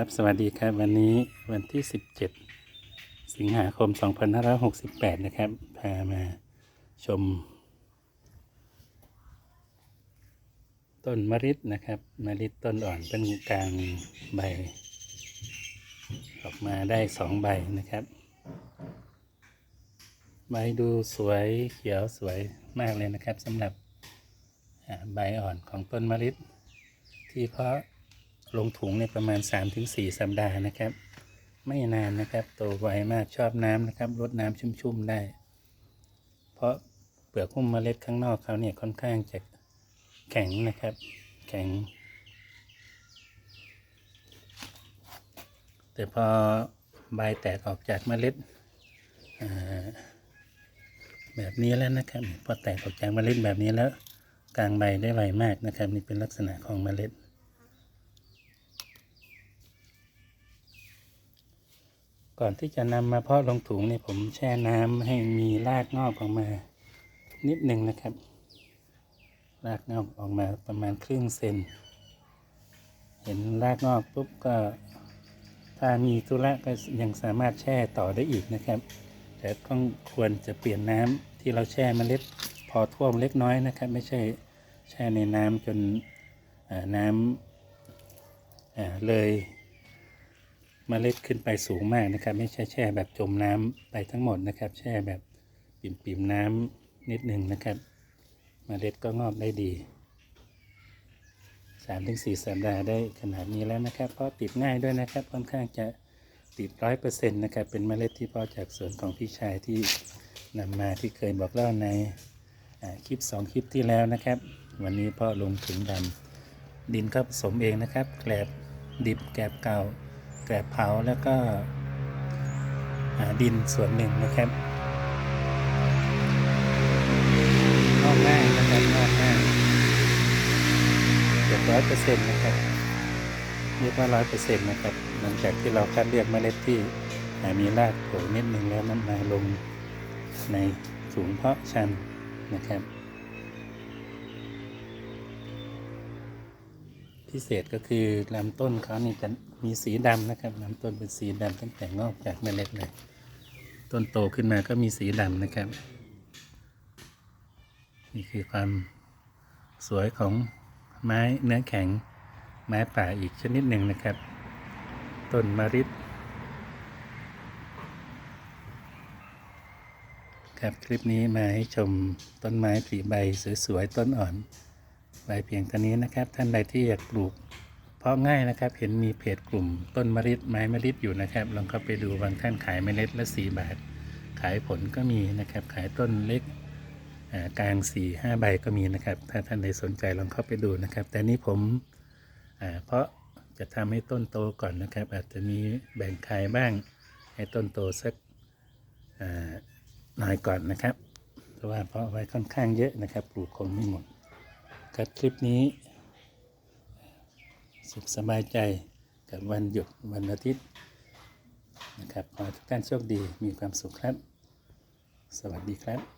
ครับสวัสดีครับวันนี้วันที่ 17 สิงหาคม 2568 นะครับพามาชม ต้นมะริดนะครับมะริดต้นอ่อนเป็นกลางใบ ออกมาได้สองใบนะครับ ใบดูสวยเขียวสวยมากเลยนะครับสำหรับใบอ่อนของต้นมะริดที่เพาะ ลงถุงในประมาณ 3-4 สัปดาห์นะครับ ไม่นานนะครับ โตไวมากชอบน้ำนะครับรดน้ำชุ่มๆได้ เพราะเปลือกหุ้มเมล็ดข้างนอกเขาเนี่ยค่อนข้างจะแข็งนะครับ แข็ง แต่พอใบแตกออกจากเมล็ดแบบนี้แล้วนะครับ พอแตกออกจากเมล็ดแบบนี้แล้ว กลางใบได้ไวมากนะครับ นี่เป็นลักษณะของเมล็ด ก่อนที่จะนำมาเพาะลงถุงเนี่ยผมแช่น้ำให้มีรากงอกออกมา นิดหนึ่งนะครับ รากงอกออกมาประมาณครึ่งเซน เห็นรากงอกปุ๊บก็ถ้ามีธุระก็ยังสามารถแช่ต่อได้อีกนะครับ แต่ต้องควรจะเปลี่ยนน้ำที่เราแช่เมล็ดพอท่วมเล็กน้อยนะครับ ไม่ใช่แช่ในน้ำจนน้ำเลย เมล็ดขึ้นไปสูงมากนะครับ ไม่ใช่แช่แบบจมน้ำไปทั้งหมดนะครับ แช่แบบปิ่มปิมๆน้ำนิดหนึ่งนะครับเมล็ดก็งอกได้ดีสามถึงสี่สัปดาห์ได้ขนาดนี้แล้วนะครับเพราะติดง่ายด้วยนะครับค่อนข้างจะติดร้อยเปอร์เซ็นต์นะครับเป็นเมล็ดที่พาะจากสวนของพี่ชายที่นำมาที่เคยบอกเล่าในคลิปสองคลิปที่แล้วนะครับ วันนี้พาะลงถึงดำดินก็ผสมเองนะครับแกลบดิบแกลบเก่า กลบเผาแล้วก็ดินส่วนหนึ่งนะครับงอกง่ายนะครับงอกง่ายเกือบร้อยเปอร์เซ็นต์นะครับเรียกว่าร้อยเปอร์เซ็นต์นะครับ หลังจากที่เราคัดเลือกเมล็ดที่มีรากโผล่นิดหนึ่งแล้วนมาลงในถุงเพาะชำนะครับ พิเศษก็คือลำต้นเขานี่จะมีสีดำนะครับลำต้นเป็นสีดำตั้งแต่งอกจากเมล็ดเลย ต้นโตขึ้นมาก็มีสีดำนะครับ นี่คือความสวยของไม้เนื้อแข็งไม้ป่าอีกชนิดหนึ่งนะครับ ต้นมะริดครับคลิปนี้มาให้ชมต้นไม้ผลิใบสวยๆต้นอ่อน ไว้เพียงเท่านี้นะครับ ท่านใดที่อยากปลูก เพราะง่ายนะครับ เห็นมีเพจกลุ่มต้นมะริดไม้มะริดอยู่นะครับ ลองเข้าไปดูบางท่านขายเมล็ดละสี่บาท ขายผลก็มีนะครับ ขายต้นเล็กกลางสี่ห้าใบก็มีนะครับ ถ้าท่านใดสนใจลองเข้าไปดูนะครับ แต่นี้ผมเพราะจะทำให้ต้นโตก่อนนะครับ อาจจะมีแบ่งขายบ้างให้ต้นโตสักหน่อยก่อนนะครับ เพราะว่าเพราะไว้ค่อนข้างเยอะนะครับ ปลูกคงไม่หมด ครับคลิปนี้ สุขสบายใจกับวันหยุดวันอาทิตย์นะครับขอทุกท่านโชคดีมีความสุขครับ สวัสดีครับ